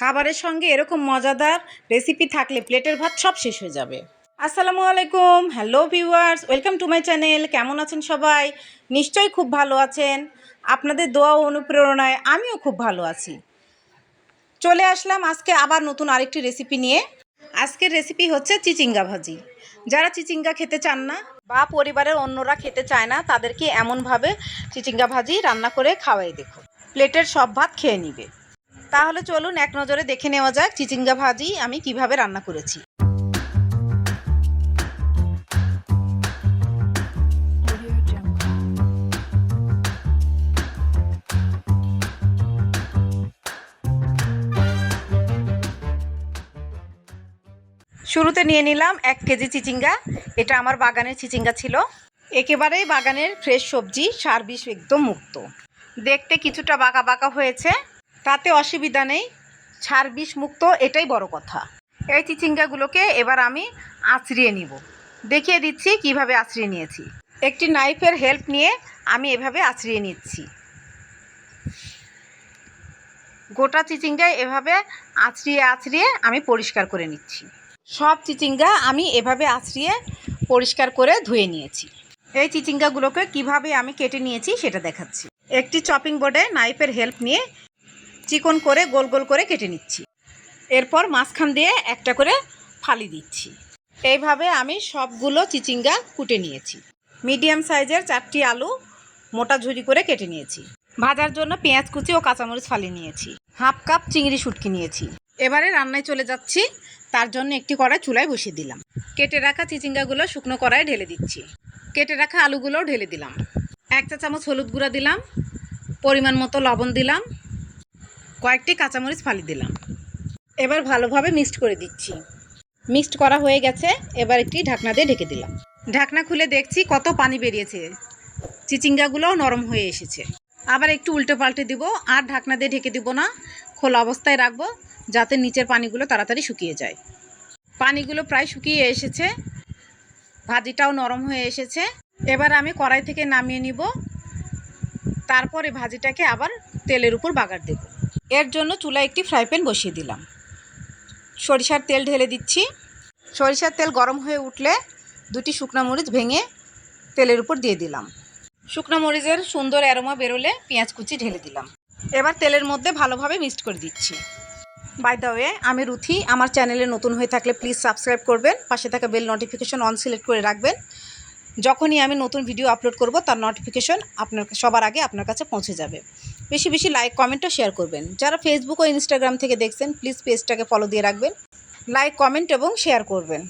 খাবারের সঙ্গে এরকম মজাদার রেসিপি থাকলে প্লেটের ভাত সব শেষ হয়ে যাবে। আসসালামু আলাইকুম hello viewers welcome to my channel কেমন আছেন সবাই? নিশ্চয়ই খুব ভালো আছেন। আপনাদের দোয়া ও অনুপ্রেরণায় আমিও খুব ভালো আছি। চলে আসলাম আজকে আবার নতুন আরেকটি রেসিপি নিয়ে। আজকের রেসিপি হচ্ছে চিচিঙ্গা ভাজি। যারা চিচিঙ্গা খেতে চান না বা পরিবারের অন্যরা খেতে চায় না, তাদেরকে এমনভাবে চিচিঙ্গা ভাজি রান্না করে খাওয়াই দেখো প্লেটের সব ভাত খেয়ে নিবে। তাহলে চলুন এক নজরে দেখে নেওয়া যাক চিচিঙ্গা ভাজি আমি কীভাবে রান্না করেছি। শুরুতে নিয়ে নিলাম এক কেজি চিচিঙ্গা। এটা আমার বাগানের চিচিঙ্গা ছিল। একেবারেই বাগানের ফ্রেশ সবজি, সার বিষ একদম মুক্ত। দেখতে কিছুটা বাঁকা বাঁকা হয়েছে। তাতে অসুবিধা নেই সার বিষ মুক্ত, এটাই বড় কথা। এই চিচিঙ্গাগুলোকে এবার আমি আঁচড়িয়ে নিব। দেখিয়ে দিচ্ছি কীভাবে আঁচড়িয়ে নিয়েছি। একটি নাইফের হেল্প নিয়ে আমি এভাবে আঁচড়িয়ে নিচ্ছি। গোটা চিচিঙ্গা এভাবে আঁচড়িয়ে আঁচড়িয়ে আমি পরিষ্কার করে নিচ্ছি। সব চিচিঙ্গা আমি এভাবে আঁচড়িয়ে পরিষ্কার করে ধুয়ে নিয়েছি। এই চিচিঙ্গাগুলোকে কীভাবে আমি কেটে নিয়েছি সেটা দেখাচ্ছি। একটি চপিং বোর্ডে নাইফের হেল্প নিয়ে চিকন করে গোল গোল করে কেটে নিচ্ছি। এরপর মাঝখান দিয়ে একটা করে ফালি দিচ্ছি। এইভাবে আমি সবগুলো চিচিঙ্গা কুটে নিয়েছি। মিডিয়াম সাইজের চারটি আলু মোটা ঝুরি করে কেটে নিয়েছি। ভাজার জন্য পেঁয়াজ কুচি ও কাঁচামরিচ ফালি নিয়েছি। হাফ কাপ চিংড়ি শুটকি নিয়েছি। এবারে রান্নায় চলে যাচ্ছি। তার জন্য একটি কড়াই চুলায় বসিয়ে দিলাম। কেটে রাখা চিচিঙ্গাগুলো শুকনো কড়ায় ঢেলে দিচ্ছি। কেটে রাখা আলুগুলোও ঢেলে দিলাম। এক চা চামচ হলুদ গুঁড়া দিলাম। পরিমাণ মতো লবণ দিলাম। কয়েকটি কাঁচামরিচ ফালি দিলাম। এবার ভালোভাবে মিক্সড করে দিচ্ছি। মিক্সড করা হয়ে গেছে, এবার একটি ঢাকনা দিয়ে ঢেকে দিলাম। ঢাকনা খুলে দেখছি কত পানি বেরিয়েছে। চিচিঙ্গাগুলোও নরম হয়ে এসেছে। আবার একটু উল্টে পাল্টে দিব, আর ঢাকনা দিয়ে ঢেকে দিব না। খোলা অবস্থায় রাখব, যাতে নিচের পানিগুলো তাড়াতাড়ি শুকিয়ে যায়। পানিগুলো প্রায় শুকিয়ে এসেছে। ভাজিটাও নরম হয়ে এসেছে। এবার আমি কড়াই থেকে নামিয়ে নিব। তারপরে ভাজিটাকে আবার তেলের উপর বাগার দেব। এর জন্য চুলায় একটি ফ্রাই প্যান বসিয়ে দিলাম। সরিষার তেল ঢেলে দিচ্ছি। সরিষার তেল গরম হয়ে উঠলে দুটি শুকনো মরিচ ভেঙে তেলের উপর দিয়ে দিলাম। শুকনো মরিচের সুন্দর অ্যারোমা বেরোলে পেঁয়াজ কুচি ঢেলে দিলাম। এবার তেলের মধ্যে ভালোভাবে মিক্সড করে দিচ্ছি। বাই দ্য ওয়ে আমি রুথি। আমার চ্যানেলে নতুন হয়ে থাকলে প্লিজ সাবস্ক্রাইব করবেন। পাশে থাকা বেল নোটিফিকেশন অন সিলেক্ট করে রাখবেন। যখনই আমি নতুন ভিডিও আপলোড করব, তার নোটিফিকেশন আপনার সবার আগে আপনার কাছে পৌঁছে যাবে। বেশি বেশি লাইক কমেন্টও শেয়ার করবেন। যারা ফেসবুক ও ইনস্টাগ্রাম থেকে দেখছেন প্লিজ পেজটাকে ফলো দিয়ে রাখবেন লাইক কমেন্ট এবং শেয়ার করবেন।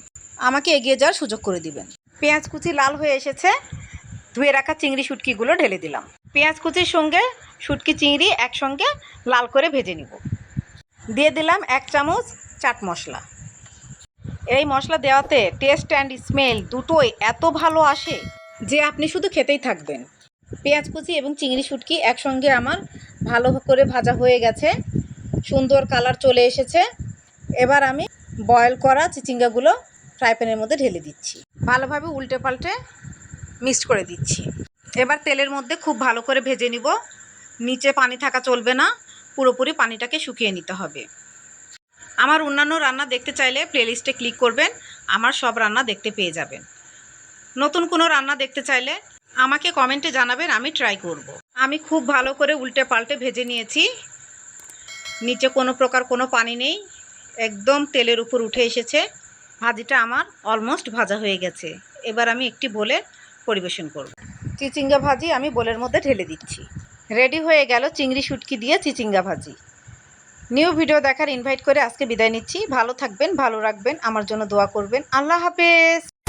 আমাকে এগিয়ে যাওয়ার সুযোগ করে দিবেন। পেঁয়াজ কুচি লাল হয়ে এসেছে, ধুয়ে রাখা চিংড়ি শুটকিগুলো ঢেলে দিলাম। পেঁয়াজ কুচির সঙ্গে শুটকি চিংড়ি একসঙ্গে লাল করে ভেজে নিব। দিয়ে দিলাম এক চামচ চাট মশলা। এই মশলা দেওয়াতে টেস্ট অ্যান্ড স্মেল দুটোই এত ভালো আসে যে আপনি শুধু খেতেই থাকবেন। পেঁয়াজ কুচি এবং চিংড়ি শুটকি একসঙ্গে আমার ভালো করে ভাজা হয়ে গেছে। সুন্দর কালার চলে এসেছে। এবার আমি বয়েল করা চিচিঙ্গাগুলো ফ্রাই প্যানের মধ্যে ঢেলে দিচ্ছি। ভালোভাবে উল্টে পাল্টে মিক্সড করে দিচ্ছি। এবার তেলের মধ্যে খুব ভালো করে ভেজে নিব। নিচে পানি থাকা চলবে না, পুরোপুরি পানিটাকে শুকিয়ে নিতে হবে। আমার অন্যান্য রান্না দেখতে চাইলে প্লেলিস্টে ক্লিক করবেন, আমার সব রান্না দেখতে পেয়ে যাবেন। নতুন কোনো রান্না দেখতে চাইলে আমাকে কমেন্টে জানাবেন, আমি ট্রাই করব। আমি খুব ভালো করে উল্টে পাল্টে ভেজে নিয়েছি। নিচে কোনো প্রকার কোনো পানি নেই। একদম তেলের উপর উঠে এসেছে। ভাজিটা আমার অলমোস্ট ভাজা হয়ে গেছে। এবার আমি একটি বলে পরিবেশন করব। চিচিঙ্গা ভাজি আমি বোলের মধ্যে ঢেলে দিচ্ছি। রেডি হয়ে গেল চিংড়ি শুটকি দিয়ে চিচিঙ্গা ভাজি। নিউ ভিডিও দেখার ইনভাইট করে আজকে বিদায় নিচ্ছি। ভালো থাকবেন, ভালো রাখবেন, আমার জন্য দোয়া করবেন। আল্লাহ হাফেজ!